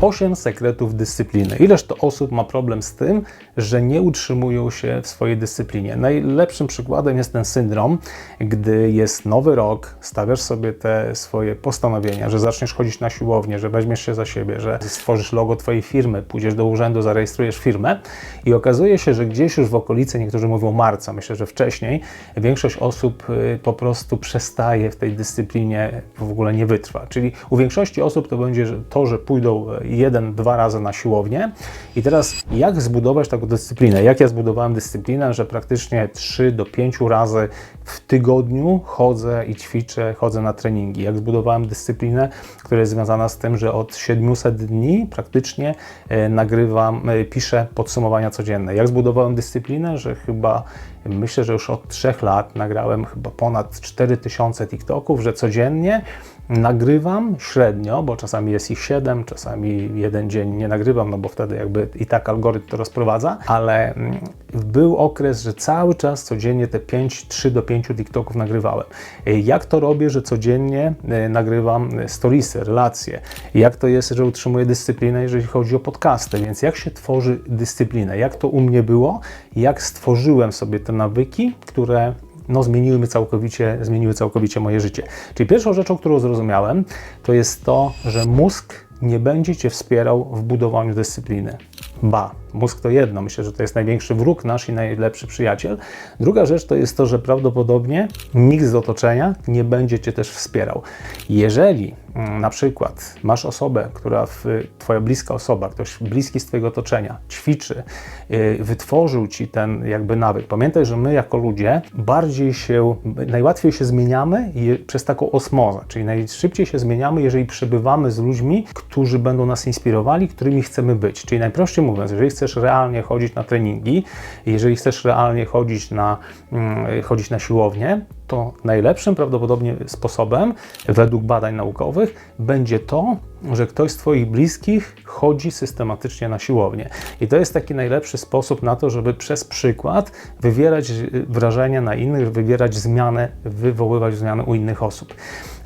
8 sekretów dyscypliny. Ileż to osób ma problem z tym, że nie utrzymują się w swojej dyscyplinie? Najlepszym przykładem jest ten syndrom, gdy jest nowy rok, stawiasz sobie te swoje postanowienia, że zaczniesz chodzić na siłownię, że weźmiesz się za siebie, że stworzysz logo twojej firmy, pójdziesz do urzędu, zarejestrujesz firmę i okazuje się, że gdzieś już w okolicy, niektórzy mówią marca, myślę, że wcześniej, większość osób y, po prostu przestaje w tej dyscyplinie, w ogóle nie wytrwa. Czyli u większości osób to będzie to, że pójdą y, jeden, dwa razy na siłownię. I teraz jak zbudować taką dyscyplinę? Jak ja zbudowałem dyscyplinę, że praktycznie 3 do 5 razy w tygodniu chodzę i ćwiczę, chodzę na treningi. Jak zbudowałem dyscyplinę, która jest związana z tym, że od 700 dni praktycznie e, nagrywam, e, piszę podsumowania codzienne. Jak zbudowałem dyscyplinę, że chyba myślę, że już od 3 lat nagrałem chyba ponad 4000 TikToków, że codziennie nagrywam średnio, bo czasami jest ich 7, czasami jeden dzień nie nagrywam, no bo wtedy jakby i tak algorytm to rozprowadza, ale mm, był okres, że cały czas codziennie te 5, 3 do 5 TikToków nagrywałem. Jak to robię, że codziennie e, nagrywam storiesy, relacje? Jak to jest, że utrzymuję dyscyplinę, jeżeli chodzi o podcasty? Więc jak się tworzy dyscyplinę? Jak to u mnie było? Jak stworzyłem sobie te nawyki, które no, zmieniły, mi całkowicie, zmieniły całkowicie moje życie. Czyli pierwszą rzeczą, którą zrozumiałem, to jest to, że mózg nie będzie Cię wspierał w budowaniu dyscypliny. Ba, mózg to jedno, myślę, że to jest największy wróg nasz i najlepszy przyjaciel. Druga rzecz to jest to, że prawdopodobnie nikt z otoczenia nie będzie Cię też wspierał. Jeżeli mm, na przykład masz osobę, która, w, Twoja bliska osoba, ktoś bliski z Twojego otoczenia ćwiczy, yy, wytworzył Ci ten jakby nawyk. Pamiętaj, że my jako ludzie bardziej się, najłatwiej się zmieniamy przez taką osmozę, czyli najszybciej się zmieniamy, jeżeli przebywamy z ludźmi, którzy będą nas inspirowali, którymi chcemy być. Czyli najprościej mówiąc, jeżeli chcesz realnie chodzić na treningi, jeżeli chcesz realnie chodzić na, mm, chodzić na siłownię, to najlepszym prawdopodobnie sposobem, według badań naukowych, będzie to, że ktoś z Twoich bliskich chodzi systematycznie na siłownię. I to jest taki najlepszy sposób na to, żeby przez przykład wywierać wrażenie na innych, wywierać zmianę, wywoływać zmiany u innych osób.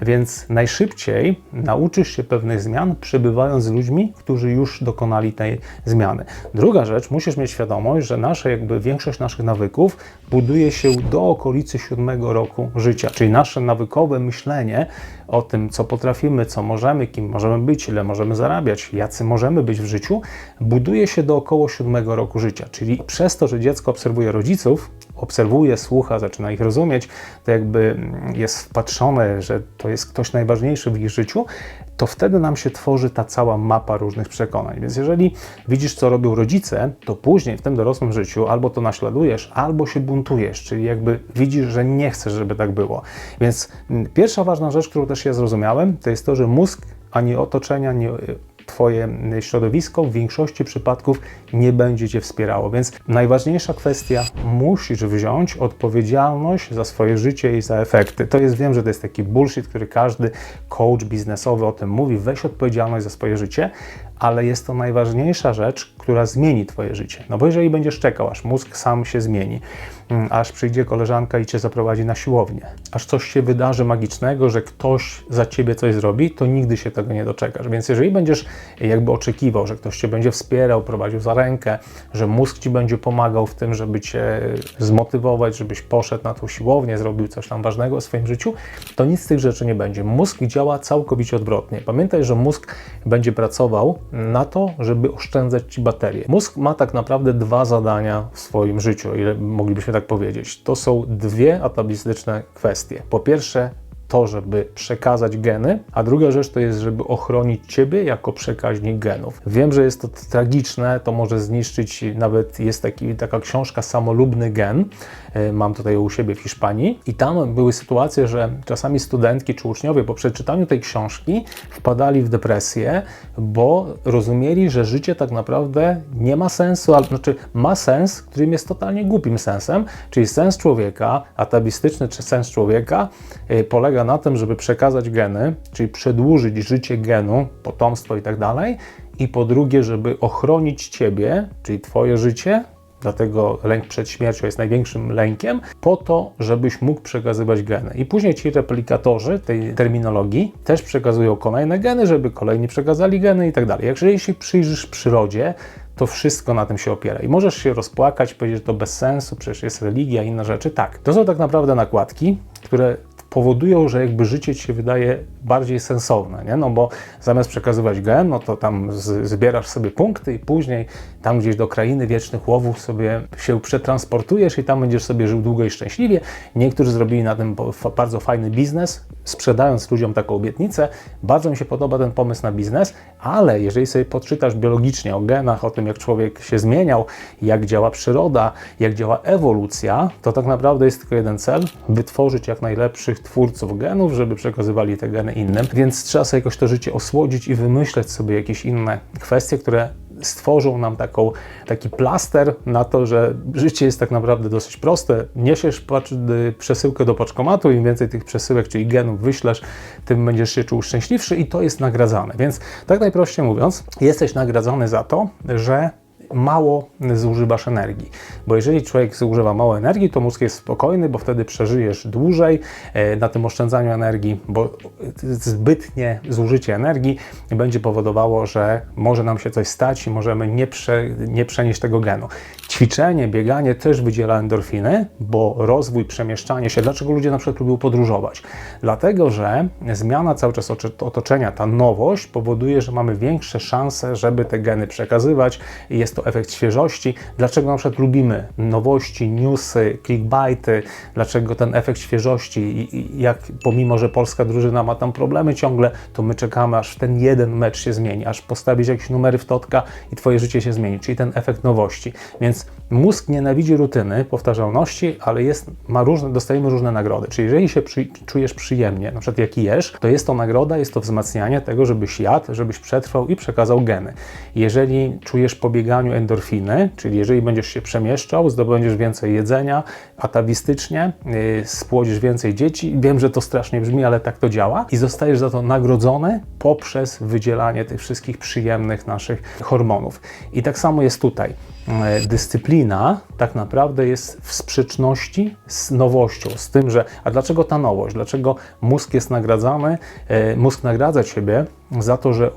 Więc najszybciej nauczysz się pewnych zmian, przebywając z ludźmi, którzy już dokonali tej zmiany. Druga rzecz, musisz mieć świadomość, że nasze, jakby większość naszych nawyków buduje się do okolicy siódmego roku życia, czyli nasze nawykowe myślenie o tym, co potrafimy, co możemy, kim możemy być, ile możemy zarabiać, jacy możemy być w życiu, buduje się do około siódmego roku życia. Czyli przez to, że dziecko obserwuje rodziców, obserwuje, słucha, zaczyna ich rozumieć, to jakby jest wpatrzone, że to jest ktoś najważniejszy w ich życiu, to wtedy nam się tworzy ta cała mapa różnych przekonań. Więc jeżeli widzisz, co robią rodzice, to później w tym dorosłym życiu albo to naśladujesz, albo się buntujesz, czyli jakby widzisz, że nie chcesz, żeby tak było. Więc pierwsza ważna rzecz, którą też ja zrozumiałem, to jest to, że mózg ani otoczenia, ani Twoje środowisko w większości przypadków nie będzie Cię wspierało. Więc najważniejsza kwestia, musisz wziąć odpowiedzialność za swoje życie i za efekty. To jest, wiem, że to jest taki bullshit, który każdy coach biznesowy o tym mówi. Weź odpowiedzialność za swoje życie, ale jest to najważniejsza rzecz, która zmieni Twoje życie. No bo jeżeli będziesz czekał, aż mózg sam się zmieni, mm, aż przyjdzie koleżanka i Cię zaprowadzi na siłownię, aż coś się wydarzy magicznego, że ktoś za Ciebie coś zrobi, to nigdy się tego nie doczekasz. Więc jeżeli będziesz jakby oczekiwał, że ktoś Cię będzie wspierał, prowadził za rękę, że mózg Ci będzie pomagał w tym, żeby Cię zmotywować, żebyś poszedł na tą siłownię, zrobił coś tam ważnego w swoim życiu, to nic z tych rzeczy nie będzie. Mózg działa całkowicie odwrotnie. Pamiętaj, że mózg będzie pracował na to, żeby oszczędzać Ci baterię. Mózg ma tak naprawdę dwa zadania w swoim życiu, ile moglibyśmy tak powiedzieć. To są dwie atablistyczne kwestie. Po pierwsze, to, żeby przekazać geny, a druga rzecz to jest, żeby ochronić Ciebie jako przekaźnik genów. Wiem, że jest to tragiczne, to może zniszczyć, nawet jest taki, taka książka Samolubny gen, mam tutaj u siebie w Hiszpanii. I tam były sytuacje, że czasami studentki czy uczniowie po przeczytaniu tej książki wpadali w depresję, bo rozumieli, że życie tak naprawdę nie ma sensu, ale znaczy ma sens, którym jest totalnie głupim sensem, czyli sens człowieka, atawistyczny czy sens człowieka e, polega na tym, żeby przekazać geny, czyli przedłużyć życie genu, potomstwo i tak dalej, i po drugie, żeby ochronić ciebie, czyli twoje życie, dlatego lęk przed śmiercią jest największym lękiem, po to, żebyś mógł przekazywać geny. I później ci replikatorzy tej terminologii też przekazują kolejne geny, żeby kolejni przekazali geny i tak dalej. Jeżeli się przyjrzysz przyrodzie, to wszystko na tym się opiera. I możesz się rozpłakać, powiedzieć, że to bez sensu, przecież jest religia, inne rzeczy. Tak, to są tak naprawdę nakładki, które powodują, że jakby życie ci się wydaje bardziej sensowne, nie? No bo zamiast przekazywać gen, no to tam zbierasz sobie punkty i później tam gdzieś do krainy wiecznych łowów sobie się przetransportujesz i tam będziesz sobie żył długo i szczęśliwie. Niektórzy zrobili na tym bardzo fajny biznes, sprzedając ludziom taką obietnicę. Bardzo mi się podoba ten pomysł na biznes, ale jeżeli sobie podczytasz biologicznie o genach, o tym jak człowiek się zmieniał, jak działa przyroda, jak działa ewolucja, to tak naprawdę jest tylko jeden cel, wytworzyć jak najlepszych twórców genów, żeby przekazywali te geny innym. Więc trzeba sobie jakoś to życie osłodzić i wymyśleć sobie jakieś inne kwestie, które stworzą nam taką, taki plaster na to, że życie jest tak naprawdę dosyć proste. Niesiesz y, przesyłkę do paczkomatu, im więcej tych przesyłek, czyli genów wyślesz, tym będziesz się czuł szczęśliwszy i to jest nagradzane. Więc tak najprościej mówiąc, jesteś nagradzony za to, że mało zużywasz energii. Bo jeżeli człowiek zużywa mało energii, to mózg jest spokojny, bo wtedy przeżyjesz dłużej e, na tym oszczędzaniu energii, bo zbytnie zużycie energii będzie powodowało, że może nam się coś stać i możemy nie, prze, nie przenieść tego genu. Ćwiczenie, bieganie też wydziela endorfiny, bo rozwój, przemieszczanie się. Dlaczego ludzie na przykład lubią podróżować? Dlatego, że zmiana cały czas otoczenia, ta nowość powoduje, że mamy większe szanse, żeby te geny przekazywać. Jest to efekt świeżości. Dlaczego na przykład lubimy nowości, newsy, clickbaity? Dlaczego ten efekt świeżości? Jak pomimo, że polska drużyna ma tam problemy ciągle, to my czekamy, aż ten jeden mecz się zmieni, aż postawić jakieś numery w totka i twoje życie się zmieni, czyli ten efekt nowości. Więc mózg nienawidzi rutyny, powtarzalności, ale jest, ma różne, dostajemy różne nagrody. Czyli jeżeli się przy, czujesz przyjemnie, na przykład jak jesz, to jest to nagroda, jest to wzmacnianie tego, żebyś jadł, żebyś przetrwał i przekazał geny. Jeżeli czujesz po bieganiu endorfiny, czyli jeżeli będziesz się przemieszczał, zdobędziesz więcej jedzenia, atawistycznie, yy, spłodzisz więcej dzieci. Wiem, że to strasznie brzmi, ale tak to działa i zostajesz za to nagrodzony poprzez wydzielanie tych wszystkich przyjemnych naszych hormonów. I tak samo jest tutaj. E, dyscyplina tak naprawdę jest w sprzeczności z nowością, z tym, że a dlaczego ta nowość? Dlaczego mózg jest nagradzany? E, mózg nagradza ciebie za to, że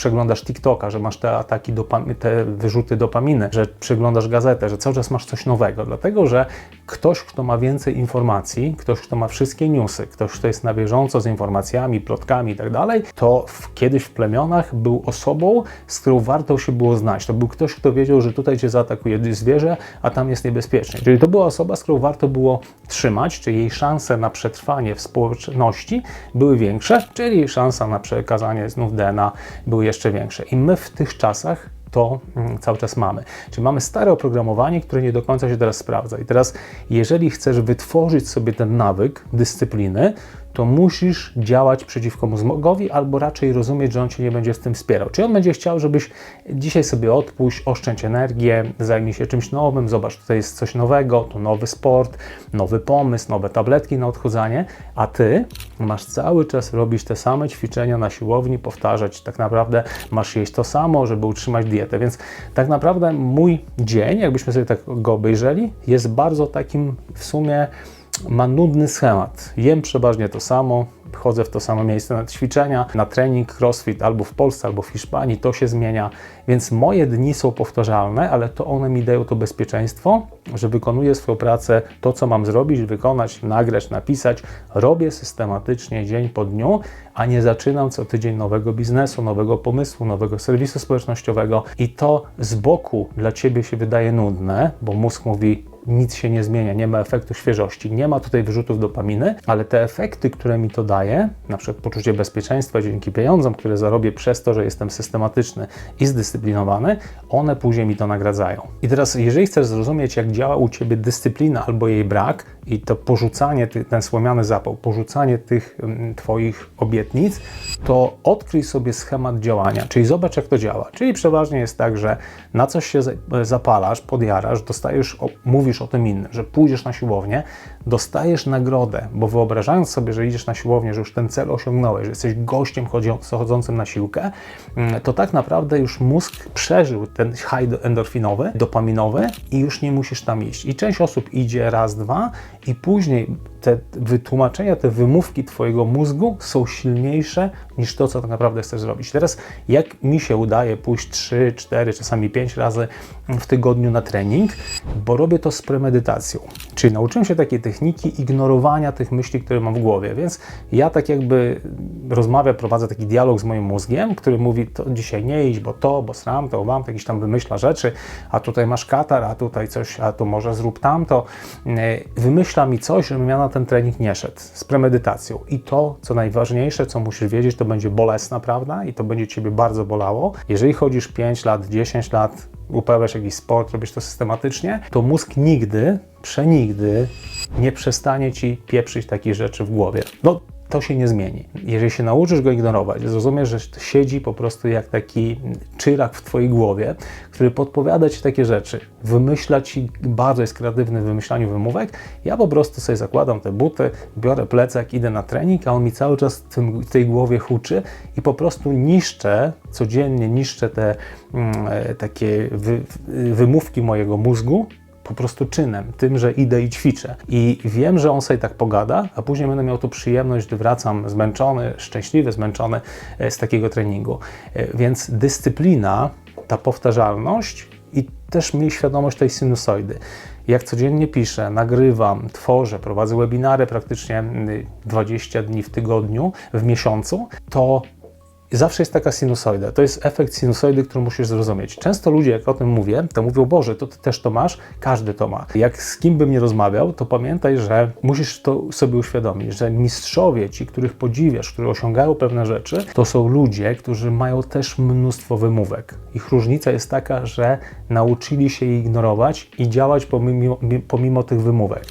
przeglądasz TikToka, że masz te ataki, te wyrzuty dopaminy, że przeglądasz gazetę, że cały czas masz coś nowego, dlatego że ktoś, kto ma więcej informacji, ktoś, kto ma wszystkie newsy, ktoś, kto jest na bieżąco z informacjami, plotkami i tak to w, kiedyś w plemionach był osobą, z którą warto się było znać. To był ktoś, kto wiedział, że tutaj cię zaatakuje zwierzę, a tam jest niebezpiecznie. Czyli to była osoba, z którą warto było trzymać, czy jej szanse na przetrwanie w społeczności były większe, czyli szansa na przekazanie znów DNA były jeszcze większe. I my w tych czasach to mm, cały czas mamy. Czyli mamy stare oprogramowanie, które nie do końca się teraz sprawdza. I teraz, jeżeli chcesz wytworzyć sobie ten nawyk dyscypliny, to musisz działać przeciwko mózgowi, albo raczej rozumieć, że on cię nie będzie w tym wspierał. Czyli on będzie chciał, żebyś dzisiaj sobie odpuść, oszczędź energię, zajmij się czymś nowym, zobacz, tutaj jest coś nowego, to nowy sport, nowy pomysł, nowe tabletki na odchudzanie, a ty masz cały czas robić te same ćwiczenia na siłowni, powtarzać, tak naprawdę masz jeść to samo, żeby utrzymać dietę, więc tak naprawdę mój dzień, jakbyśmy sobie tak go obejrzeli, jest bardzo takim w sumie ma nudny schemat. Jem przeważnie to samo, chodzę w to samo miejsce na ćwiczenia, na trening, crossfit albo w Polsce, albo w Hiszpanii, to się zmienia, więc moje dni są powtarzalne, ale to one mi dają to bezpieczeństwo, że wykonuję swoją pracę, to co mam zrobić, wykonać, nagrać, napisać, robię systematycznie dzień po dniu, a nie zaczynam co tydzień nowego biznesu, nowego pomysłu, nowego serwisu społecznościowego. I to z boku dla Ciebie się wydaje nudne, bo mózg mówi nic się nie zmienia, nie ma efektu świeżości, nie ma tutaj wyrzutów dopaminy, ale te efekty, które mi to daje, na przykład poczucie bezpieczeństwa dzięki pieniądzom, które zarobię przez to, że jestem systematyczny i zdyscyplinowany, one później mi to nagradzają. I teraz, jeżeli chcesz zrozumieć, jak działa u Ciebie dyscyplina albo jej brak i to porzucanie, ten słomiany zapał, porzucanie tych mm, Twoich obietnic, to odkryj sobie schemat działania, czyli zobacz, jak to działa. Czyli przeważnie jest tak, że na coś się zapalasz, podjarasz, dostajesz, mówisz mówisz o tym innym, że pójdziesz na siłownię, dostajesz nagrodę, bo wyobrażając sobie, że idziesz na siłownię, że już ten cel osiągnąłeś, że jesteś gościem chodzącym na siłkę, mm, to tak naprawdę już mózg przeżył ten high endorfinowy, dopaminowy i już nie musisz tam iść. I część osób idzie raz, dwa i później te wytłumaczenia, te wymówki Twojego mózgu są silniejsze niż to, co tak naprawdę chcesz zrobić. Teraz, jak mi się udaje pójść 3, 4, czasami 5 razy w tygodniu na trening, bo robię to z premedytacją. Czyli nauczyłem się takiej techniki ignorowania tych myśli, które mam w głowie. Więc ja tak jakby rozmawiam, prowadzę taki dialog z moim mózgiem, który mówi, to dzisiaj nie iść, bo to, bo sram, to wam, to jakieś tam wymyśla rzeczy, a tutaj masz katar, a tutaj coś, a tu może zrób tamto. E, wymyśla mi coś, żebym ja na ten trening nie szedł z premedytacją. I to, co najważniejsze, co musisz wiedzieć, to będzie bolesna, prawda? I to będzie Ciebie bardzo bolało. Jeżeli chodzisz 5 lat, 10 lat, uprawiasz jakiś sport, robisz to systematycznie, to mózg nigdy, przenigdy nie przestanie Ci pieprzyć takich rzeczy w głowie. No, to się nie zmieni. Jeżeli się nauczysz go ignorować, zrozumiesz, że siedzi po prostu jak taki czyrak w Twojej głowie, który podpowiada Ci takie rzeczy, wymyśla Ci, bardzo jest kreatywny w wymyślaniu wymówek, ja po prostu sobie zakładam te buty, biorę plecak, idę na trening, a on mi cały czas w, tym, w tej głowie huczy i po prostu niszczę, codziennie niszczę te mm, e, takie wy, wymówki mojego mózgu, po prostu czynem, tym, że idę i ćwiczę. I wiem, że on sobie tak pogada, a później będę miał tu przyjemność, gdy wracam zmęczony, szczęśliwy, zmęczony e, z takiego treningu. E, więc dyscyplina, ta powtarzalność i też miej świadomość tej sinusoidy. Jak codziennie piszę, nagrywam, tworzę, prowadzę webinary praktycznie 20 dni w tygodniu, w miesiącu, to zawsze jest taka sinusoida. To jest efekt sinusoidy, który musisz zrozumieć. Często ludzie, jak o tym mówię, to mówią, Boże, to ty też to masz, każdy to ma. Jak z kim bym nie rozmawiał, to pamiętaj, że musisz to sobie uświadomić, że mistrzowie, ci, których podziwiasz, którzy osiągają pewne rzeczy, to są ludzie, którzy mają też mnóstwo wymówek. Ich różnica jest taka, że nauczyli się je ignorować i działać pomimo, pomimo tych wymówek.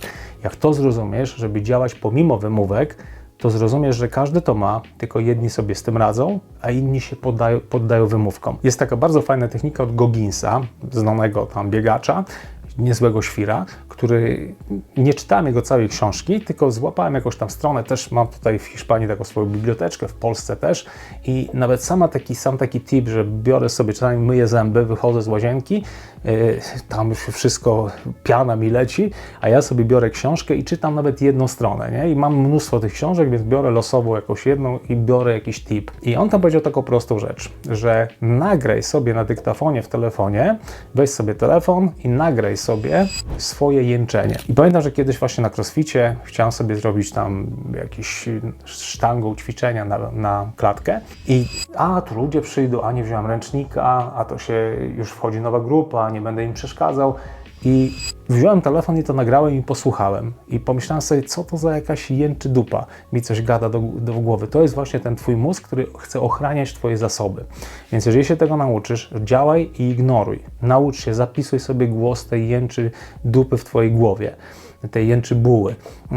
Jak to zrozumiesz, żeby działać pomimo wymówek, to zrozumiesz, że każdy to ma, tylko jedni sobie z tym radzą, a inni się poddają, poddają wymówkom. Jest taka bardzo fajna technika od Gogginsa, znanego tam biegacza, niezłego świra, który nie czytałem jego całej książki, tylko złapałem jakąś tam stronę, też mam tutaj w Hiszpanii taką swoją biblioteczkę, w Polsce też i nawet sama taki, sam taki tip, że biorę sobie, czasami myję zęby, wychodzę z łazienki, tam już wszystko, piana mi leci, a ja sobie biorę książkę i czytam nawet jedną stronę, nie? I mam mnóstwo tych książek, więc biorę losowo jakąś jedną i biorę jakiś tip. I on tam powiedział taką prostą rzecz, że nagraj sobie na dyktafonie w telefonie, weź sobie telefon i nagraj sobie swoje jęczenie. I pamiętam, że kiedyś właśnie na crossficie chciałem sobie zrobić tam jakieś sztangą ćwiczenia na, na klatkę i a tu ludzie przyjdą, a nie wziąłem ręcznika, a to się już wchodzi nowa grupa, nie będę im przeszkadzał. I wziąłem telefon i to nagrałem i posłuchałem. I pomyślałem sobie, co to za jakaś jęczy dupa mi coś gada do, do głowy. To jest właśnie ten twój mózg, który chce ochraniać twoje zasoby. Więc jeżeli się tego nauczysz, działaj i ignoruj. Naucz się, zapisuj sobie głos tej jęczy dupy w twojej głowie tej jęczy buły.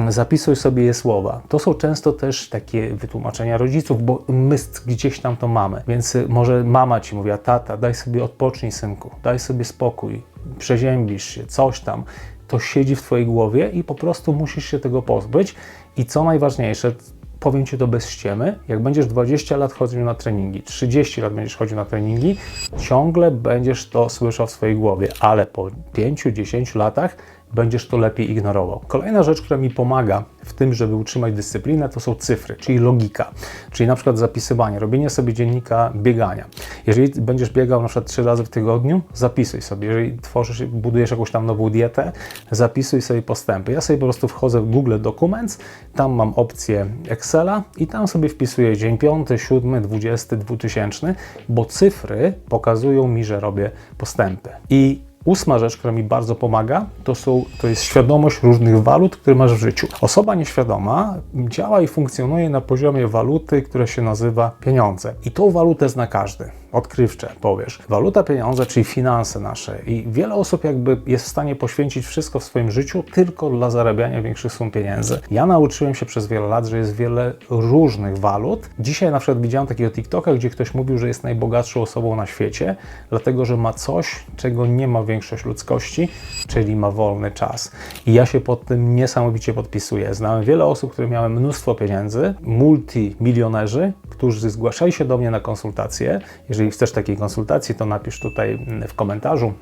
Zapisuj sobie je słowa. To są często też takie wytłumaczenia rodziców, bo my gdzieś tam to mamy. Więc może mama ci mówi, a tata, daj sobie odpocznij synku, daj sobie spokój, przeziębisz się, coś tam, to siedzi w Twojej głowie i po prostu musisz się tego pozbyć. I co najważniejsze, powiem Ci to bez ściemy, jak będziesz 20 lat chodził na treningi, 30 lat będziesz chodził na treningi, ciągle będziesz to słyszał w swojej głowie, ale po 5-10 latach będziesz to lepiej ignorował. Kolejna rzecz, która mi pomaga w tym, żeby utrzymać dyscyplinę, to są cyfry, czyli logika, czyli na przykład zapisywanie, robienie sobie dziennika biegania. Jeżeli będziesz biegał na przykład trzy razy w tygodniu, zapisuj sobie. Jeżeli tworzysz, budujesz jakąś tam nową dietę, zapisuj sobie postępy. Ja sobie po prostu wchodzę w Google Documents, tam mam opcję Excela i tam sobie wpisuję dzień 5, 7, 20, 2000, bo cyfry pokazują mi, że robię postępy. I Ósma rzecz, która mi bardzo pomaga, to, są, to jest świadomość różnych walut, które masz w życiu. Osoba nieświadoma działa i funkcjonuje na poziomie waluty, która się nazywa pieniądze. I tą walutę zna każdy. Odkrywcze, powiesz. Waluta pieniądze, czyli finanse nasze i wiele osób jakby jest w stanie poświęcić wszystko w swoim życiu tylko dla zarabiania większych sum pieniędzy. Ja nauczyłem się przez wiele lat, że jest wiele różnych walut. Dzisiaj na przykład widziałem takiego TikToka, gdzie ktoś mówił, że jest najbogatszą osobą na świecie, dlatego że ma coś, czego nie ma większość ludzkości, czyli ma wolny czas. I ja się pod tym niesamowicie podpisuję. Znałem wiele osób, które miały mnóstwo pieniędzy, multimilionerzy, którzy zgłaszali się do mnie na konsultacje. Jeżeli chcesz takiej konsultacji, to napisz tutaj w komentarzu,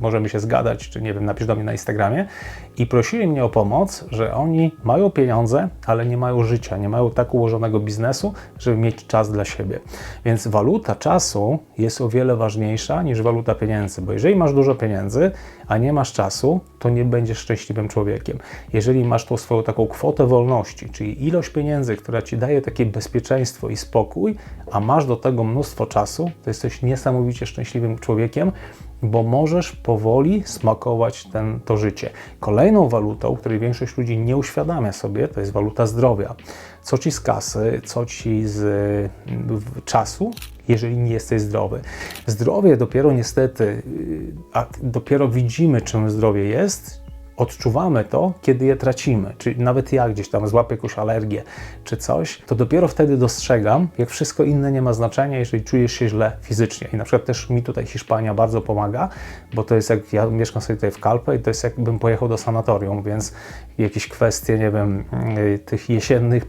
możemy się zgadać, czy nie wiem, napisz do mnie na Instagramie. I prosili mnie o pomoc, że oni mają pieniądze, ale nie mają życia, nie mają tak ułożonego biznesu, żeby mieć czas dla siebie. Więc waluta czasu jest o wiele ważniejsza niż waluta pieniędzy, bo jeżeli masz dużo pieniędzy, a nie masz czasu, to nie będziesz szczęśliwym człowiekiem. Jeżeli masz tą swoją taką kwotę wolności, czyli ilość pieniędzy, która ci daje takie bezpieczeństwo i spokój, a masz do tego mnóstwo czasu, to jesteś niesamowicie szczęśliwym człowiekiem, bo możesz powoli smakować ten, to życie. Kolejną walutą, której większość ludzi nie uświadamia sobie, to jest waluta zdrowia. Co ci z kasy, co ci z y, czasu, jeżeli nie jesteś zdrowy. Zdrowie dopiero niestety, a dopiero widzimy, czym zdrowie jest, odczuwamy to, kiedy je tracimy. Czyli nawet ja gdzieś tam złapię jakąś alergię czy coś, to dopiero wtedy dostrzegam, jak wszystko inne nie ma znaczenia, jeżeli czujesz się źle fizycznie. I na przykład też mi tutaj Hiszpania bardzo pomaga, bo to jest jak ja mieszkam sobie tutaj w Calpe i to jest jakbym pojechał do sanatorium, więc jakieś kwestie, nie wiem, y, tych jesiennych,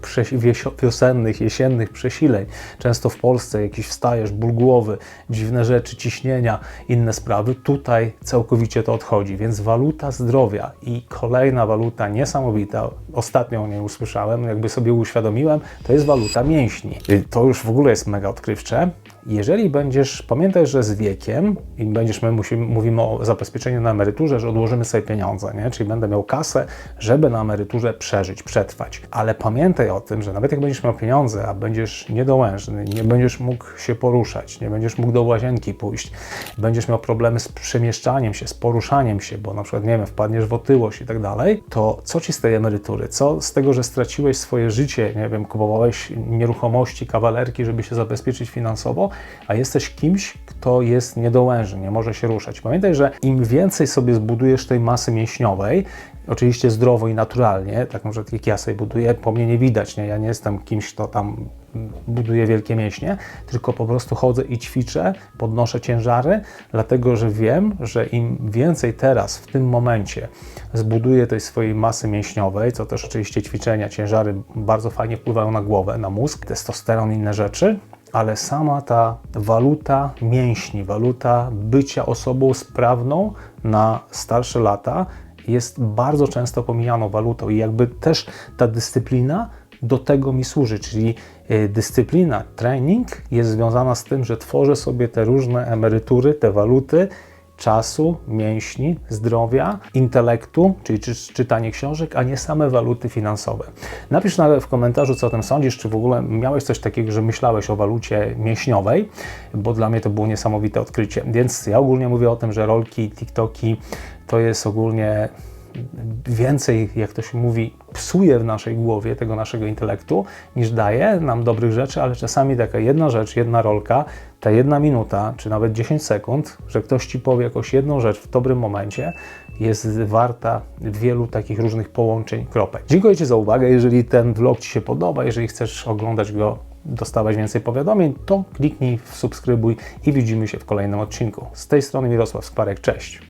wiosennych, jesiennych przesileń. Często w Polsce jakiś wstajesz, ból głowy, dziwne rzeczy, ciśnienia, inne sprawy. Tutaj całkowicie to odchodzi, więc waluta zdrowia i kolejna waluta niesamowita, ostatnio o niej usłyszałem, jakby sobie uświadomiłem, to jest waluta mięśni. To już w ogóle jest mega odkrywcze. Jeżeli będziesz, pamiętaj, że z wiekiem i będziesz, my musimy, mówimy o zabezpieczeniu na emeryturze, że odłożymy sobie pieniądze, nie? czyli będę miał kasę, żeby na emeryturze przeżyć, przetrwać. Ale pamiętaj o tym, że nawet jak będziesz miał pieniądze, a będziesz niedołężny, nie będziesz mógł się poruszać, nie będziesz mógł do łazienki pójść, będziesz miał problemy z przemieszczaniem się, z poruszaniem się, bo na przykład, nie wiem, wpadniesz w otyłość i tak dalej, to co ci z tej emerytury? Co z tego, że straciłeś swoje życie, nie wiem, kupowałeś nieruchomości, kawalerki, żeby się zabezpieczyć finansowo, a jesteś kimś, kto jest niedołężny, nie może się ruszać. Pamiętaj, że im więcej sobie zbudujesz tej masy mięśniowej, oczywiście zdrowo i naturalnie, tak może jak ja sobie buduję, po mnie nie widać, nie? ja nie jestem kimś, kto tam buduje wielkie mięśnie, tylko po prostu chodzę i ćwiczę, podnoszę ciężary, dlatego że wiem, że im więcej teraz, w tym momencie, zbuduję tej swojej masy mięśniowej, co też oczywiście ćwiczenia, ciężary bardzo fajnie wpływają na głowę, na mózg, testosteron i inne rzeczy, ale sama ta waluta mięśni, waluta bycia osobą sprawną na starsze lata jest bardzo często pomijaną walutą. I jakby też ta dyscyplina do tego mi służy, czyli y, dyscyplina, trening jest związana z tym, że tworzę sobie te różne emerytury, te waluty, czasu, mięśni, zdrowia, intelektu, czyli czy, czytanie książek, a nie same waluty finansowe. Napisz na, w komentarzu, co o tym sądzisz, czy w ogóle miałeś coś takiego, że myślałeś o walucie mięśniowej, bo dla mnie to było niesamowite odkrycie. Więc ja ogólnie mówię o tym, że rolki, TikToki to jest ogólnie więcej, jak to się mówi, psuje w naszej głowie tego naszego intelektu, niż daje nam dobrych rzeczy, ale czasami taka jedna rzecz, jedna rolka, ta jedna minuta, czy nawet 10 sekund, że ktoś ci powie jakąś jedną rzecz w dobrym momencie, jest warta wielu takich różnych połączeń kropek. Dziękuję Ci za uwagę. Jeżeli ten vlog Ci się podoba, jeżeli chcesz oglądać go, dostawać więcej powiadomień, to kliknij w subskrybuj i widzimy się w kolejnym odcinku. Z tej strony Mirosław Skwarek, cześć!